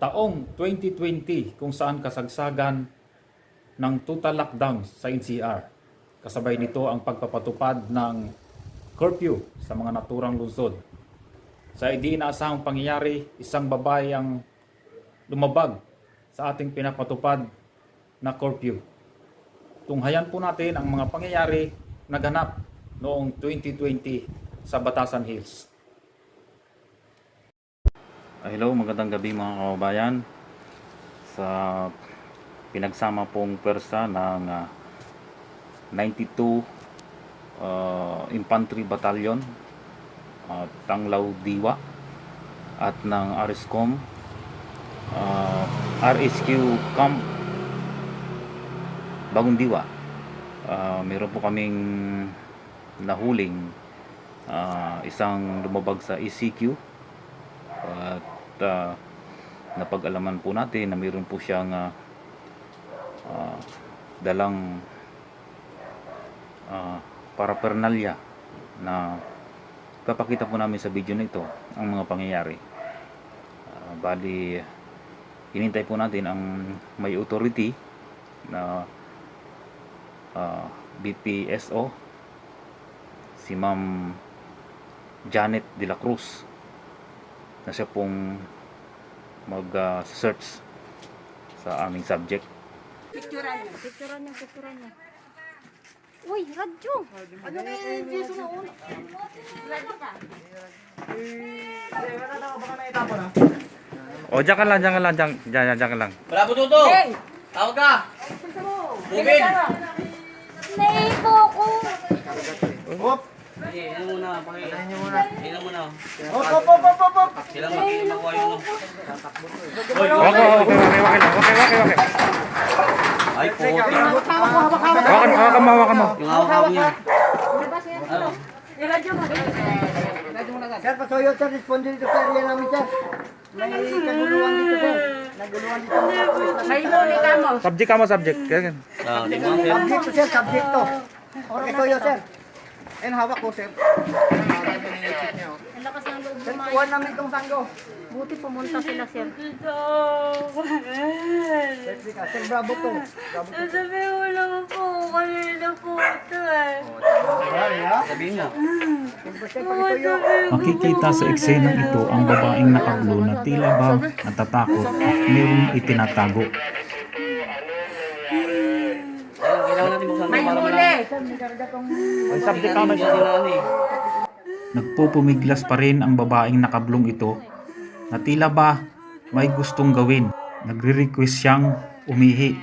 taong 2020 kung saan kasagsagan ng total lockdown sa NCR. Kasabay nito ang pagpapatupad ng curfew sa mga naturang lungsod. Sa hindi inaasahang pangyayari, isang babae ang lumabag sa ating pinapatupad na curfew. Tunghayan po natin ang mga pangyayari na ganap noong 2020 sa Batasan Hills. Ah, Hello, magandang gabi mga kababayan. Sa pinagsama pong pwersa ng ah, 92 ah, Infantry Battalion at Tanglaw Diwa at ng RSCOM ah, RSQ Camp Bagong Diwa. Ah, meron po kaming nahuling ah, isang lumabag sa ECQ at ah, napag-alaman po natin na mayroon po siyang ah, ah, dalang ah, paraphernalia na papakita po namin sa video na ito ang mga pangyayari. Ah, bali, hinintay po natin ang may authority na ah, BPSO si Ma'am Janet De La Cruz na siya pong mag-search sa aming subject. Picturean niya, picturean niya, picturean niya. Uy, radyo! Ano na yung Jesus na una? Radyo ka. O, diyan ka lang, diyan ka lang, diyan, diyan, diyan, diyan ka lang. Wala po tuto! Hey! Tawag ka! Bugin! Naipo ko! Sige, yan muna. Paki... Yan muna. Yan muna. Hop, hop, hop, hop, hop, hop. Sila makikimakuha yung... Okay, okay, okay, okay, okay, okay, okay. Ay, puti. Hawakan, hawakan mo, hawakan mo. Yung hawak niya. Ano? Radyo mo. Sir, pasuyo sir, responde dito sa area namin sir. May kaguluhan dito sir. Naguluhan dito. May huli ka mo. Subject ka mo, subject. Kaya, Ah, sir? Subject to sir, subject to. Okay, suyo sir. Ayun, hawak ko sir. Ang lakas ng loob Sir, mo. kuha namin itong sanggo. Buti pumunta sila, sir. Sir, sika. Sir, bravo to. Bravo to. Sabi mo lang po, kanina po ito eh. Sabihin pakisuyo. Makikita sa eksenang ito ang babaeng nakaglo na tila ba natatakot at mayroong itinatago. Ayun, kailangan natin buksan May ito para huli! Karga tong... Ang subject ano eh. Nagpupumiglas pa rin ang babaeng nakablong ito na tila ba may gustong gawin. Nagre-request siyang umihi.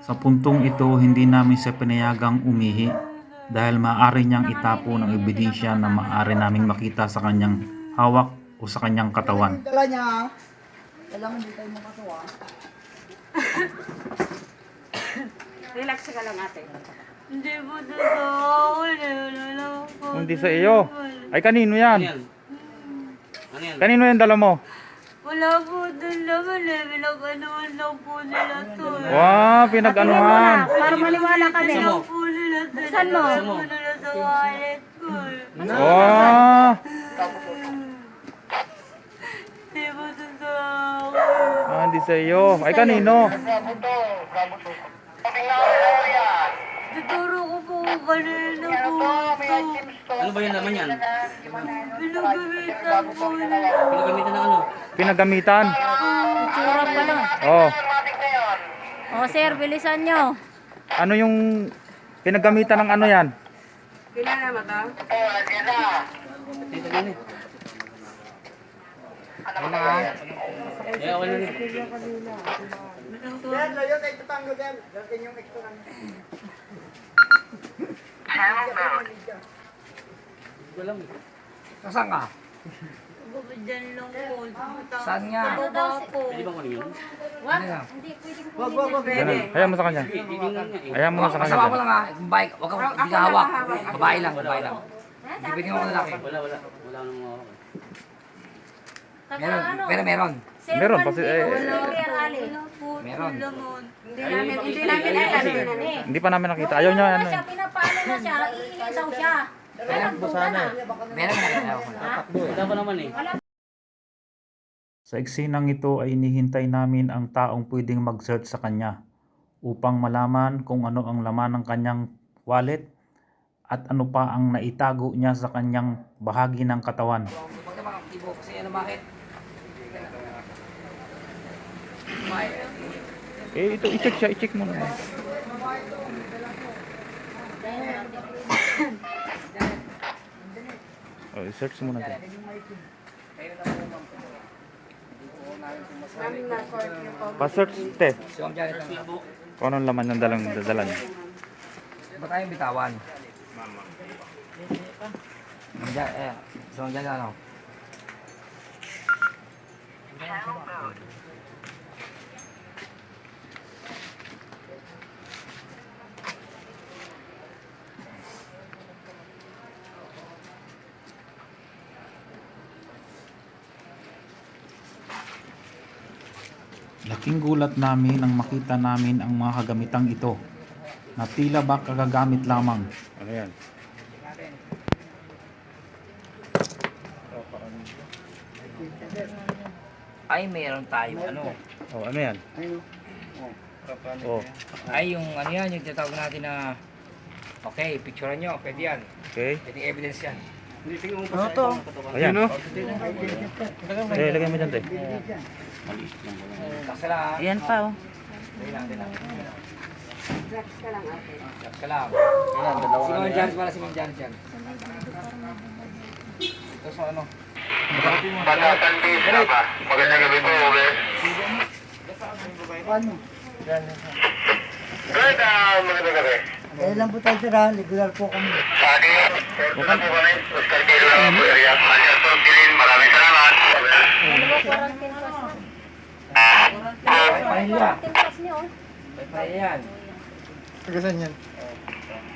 Sa puntong ito, hindi namin siya pinayagang umihi dahil maaari niyang itapo ng ebidensya na maaari naming makita sa kanyang hawak o sa kanyang katawan. Dala niya. Kailangan hindi tayo makatuwa. Relax ka lang, ate. Hindi po totoo, wala lang po. Hindi sa iyo. Ay kanino Ano yan? Ano yan? Kanino yan dala mo? Wala po doon naman eh, pinag-anuhan lang po nila to eh. Wow, pinag-anuhan. Para maniwala ka din. Lang po nila to. Buksan mo. Nilagay po nila sa wallet ko eh. Wow, Hindi po totoo. ah, hindi sa iyo. Ay kanino? Tuturo ko po kanina po ito. Ano ba yan naman yan? Pinagamitan po nila. Pinagamitan ng ano? Pinagamitan. Tsura pa lang. Oh, O, sir, bilisan nyo. ano yung pinagamitan ng ano yan? Dito din eh. Yeah, okay na rin. Sir, layo tayo sa tango sir. Dalhin yung extra namin. Wala mo. Nasaan ka? Diyan lang po. Saan nga? Baba po. Pwede bang kunin yun? What? Hindi, pwede ko. Wag, wag, wag. Hayaan mo sa kanya. Eh. Hayaan mo na sa kanya. Kasama mo lang ha, bike, wag kang hindi ka hawak. Babae lang, babae lang. Hindi pwede mo lalaki. Wala, wala. Wala nang mga Meron, pero meron. Meron, kasi eh, po Meron. Hindi namin, hindi namin alam. hindi pa namin nakita. Ayaw niya Ano ano na siya, eh. pinapaano na siya, iiyak daw siya. Alam ko na. Meron na. Pa naman eh. Sa eksenang ito ay inihintay namin ang taong pwedeng mag-search sa kanya upang malaman kung ano ang laman ng kanyang wallet at ano pa ang naitago niya sa kanyang bahagi ng katawan. Huwag ka makaktibo kasi ano bakit? May, Eh, ito, i-check siya, i-check mo na. Oh, i-search mo na dyan. Pa-search, te. lang. Kung anong laman ng dalang dadala niya. Ba tayong bitawan? Ma'am Janet, eh, si Ma'am Janet ano? Laking gulat namin nang makita namin ang mga kagamitang ito na tila ba kagagamit lamang. Ano yan? Ay, meron tayo ano. Oh, ano yan? Oh, Ay, yung ano yan, yung tinatawag natin na Okay, picturean nyo, pwede yan. okay. Pwede evidence yan. Ano to? Ayan. Eh, lagay mo dyan, te. Laksa lang. ha? Yan pa oh. Lang, lang. Relax ka lang, ate. Relax ka lang. Si Ma'am Janet pala, si Ma'am Janet yan. Ito sa ano? Patatan din sa ba? Magandang gabi po, okay? Ano? Good, ah, magandang gabi. Eh lang po tayo sir ha, regular po kami. Sir, po kami. Oscar Kilo lang po area. Alias Tom Pilin, maraming salamat. Pahinga. Tintas niyo oh. Pahinga yan.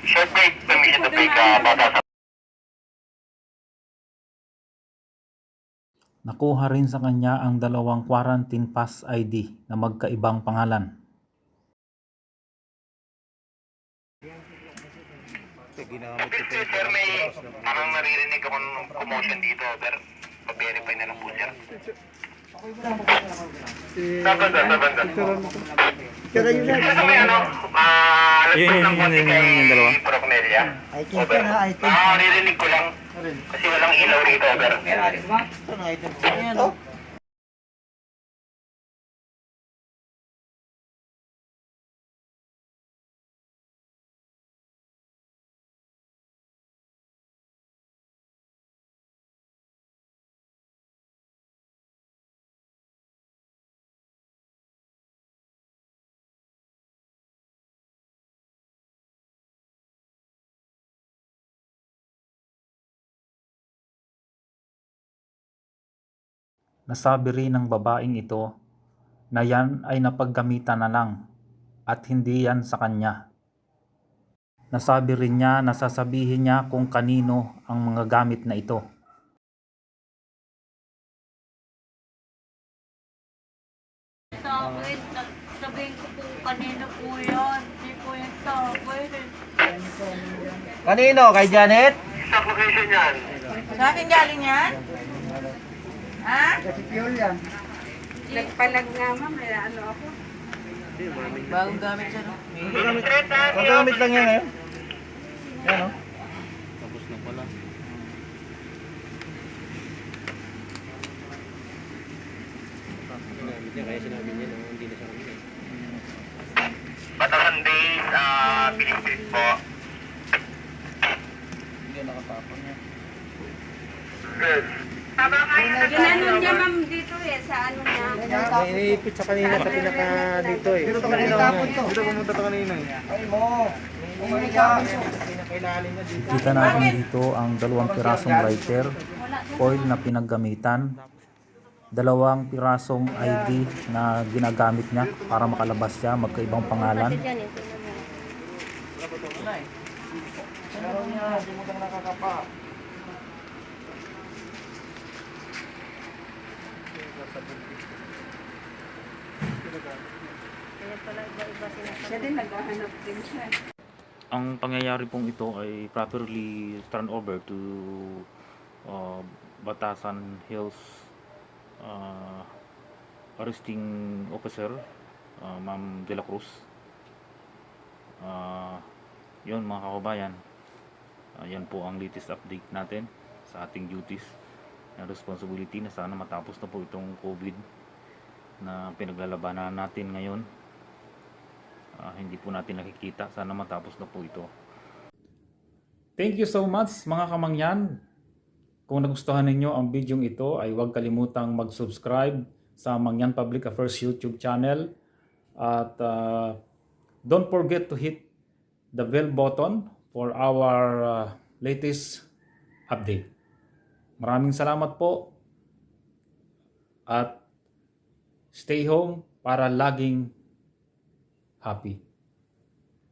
Short break, permission to ah, bata sa Nakuha rin sa kanya ang dalawang quarantine pass ID na magkaibang pangalan. Sir, sir, may parang naririnig ako ng commotion dito, sir. Pa-verify na lang po, sir. Sa banda, sa banda. Pero yun sir, may ano, ah, alas Yun, po yun, ng yun, konti kay yun, yung dalawa. Prof. Nelia. I think sir ha, I think. Ah, naririnig ko lang. Kasi walang ilaw rito, sir. Meron ba? Nasabi rin ng babaeng ito na yan ay napaggamitan na lang at hindi yan sa kanya. Nasabi rin niya na sasabihin niya kung kanino ang mga gamit na ito. Sa akin, sabihin ko po kanina po yan. Hindi po yan sa akin. Kanino? Kay Janet? Sa location yan. Sa akin galing yan? Ha? Kasi Piol yan. Nagpalag nga ma'am, may ano ako. Bagong gamit siya no? Magamit lang yan ngayon. Yan o. Batasan days, ah, piling-pilit po. Good. Ginanon niya ma'am dito eh, sa ano niya. Iniipit sa kanina sa pinaka dito eh. Dito kanina. Dito pumunta to kanina eh. Ay mo. Kita natin dito ang dalawang pirasong lighter, foil na pinaggamitan, dalawang pirasong ID na ginagamit niya para makalabas siya, magkaibang pangalan. Eh, tingnan mo. Kaya pala iba-iba sinasabi. Siya din naghahanap din siya. Ang pangyayari pong ito ay properly turn over to uh, Batasan Hills uh, arresting officer, uh, Ma'am De La Cruz. Ah, yun mga kababayan, Ah, yan po ang latest update natin sa ating duties na responsibility na sana matapos na po itong COVID na pinaglalabanan natin ngayon. Ah, hindi po natin nakikita, sana matapos na po ito. Thank you so much mga kamangyan. Kung nagustuhan ninyo ang video ito ay huwag kalimutang mag-subscribe sa Mangyan Public Affairs YouTube channel at uh, don't forget to hit the bell button for our uh, latest update. Maraming salamat po at stay home para laging happy.